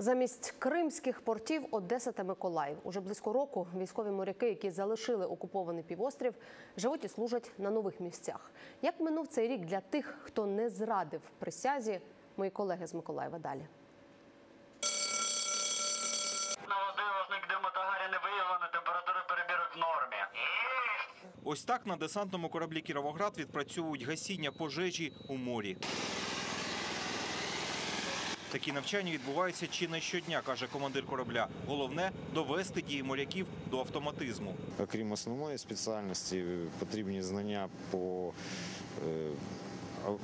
Замість кримських портів Одеса та Миколаїв уже близько року військові моряки, які залишили окупований півострів, живуть і служать на нових місцях. Як минув цей рік для тих, хто не зрадив присязі, мої колеги з Миколаєва далі. Наводиловник Демотагарі не виявлено, температура перебірок в нормі. Ось так на десантному кораблі Кіровоград відпрацьовують гасіння пожежі у морі. Такі навчання відбуваються чи не щодня, каже командир корабля. Головне довести дії моряків до автоматизму. Окрім основної спеціальності, потрібні знання по е,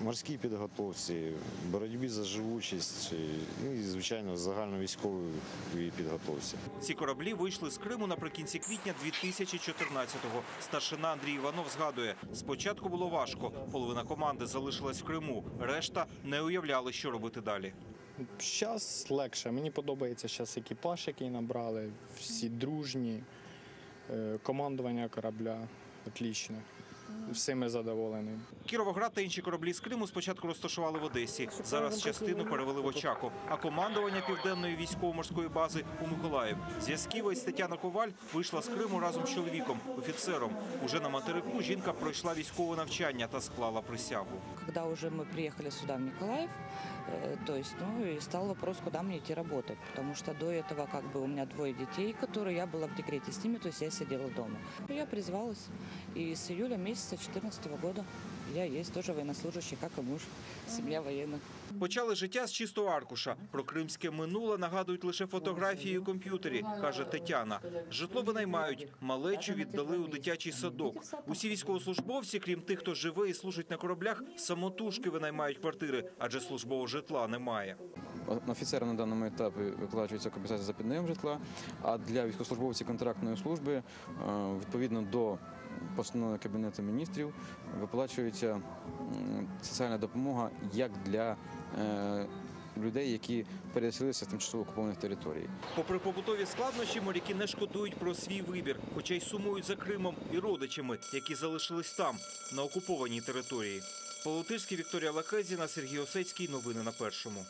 морській підготовці, боротьбі за живучість, е, ну і, звичайно, загальновійськовій підготовці. Ці кораблі вийшли з Криму наприкінці квітня 2014-го. Старшина Андрій Іванов згадує, спочатку було важко. Половина команди залишилась в Криму, решта не уявляли, що робити далі. Зараз легше. Мені подобається зараз екіпаж, який набрали, всі дружні, е, командування корабля отлічне Всіми задоволені. Кіровоград та інші кораблі з Криму спочатку розташували в Одесі. Зараз частину перевели в Очаку. А командування південної військово-морської бази у Миколаїв. Зв'язківець Тетяна Коваль вийшла з Криму разом з чоловіком, офіцером. Уже на материку жінка пройшла військове навчання та склала присягу. Когда уже мы приехали сюда, в Николаев, э, то есть, ну, и стал вопрос, куда мне идти работать. Потому что до этого, как бы, у меня двое детей, которые я была в декрете с ними, то есть я сидела дома. Я призвалась, и с июля месяца 2014 года я есть тоже военнослужащий, как и муж, семья военных. Почали життя з чистого аркуша. Про кримське минуле нагадують лише фотографії у комп'ютері, каже Тетяна. Житло винаймають, малечу віддали у дитячий садок. Усі військовослужбовці, крім тих, хто живе і служить на кораблях, самотужки винаймають квартири, адже службового житла немає. Офіцерам на даному етапі виплачується компенсація за піднайом житла, а для військовослужбовців контрактної служби е, відповідно до постанови Кабінету міністрів виплачується соціальна допомога як для е, людей, які переселилися з тимчасово окупованих територій. Попри побутові складнощі, моряки не шкодують про свій вибір, хоча й сумують за Кримом і родичами, які залишились там, на окупованій території. Полотирський Вікторія Лакезіна, Сергій Осецький. Новини на першому.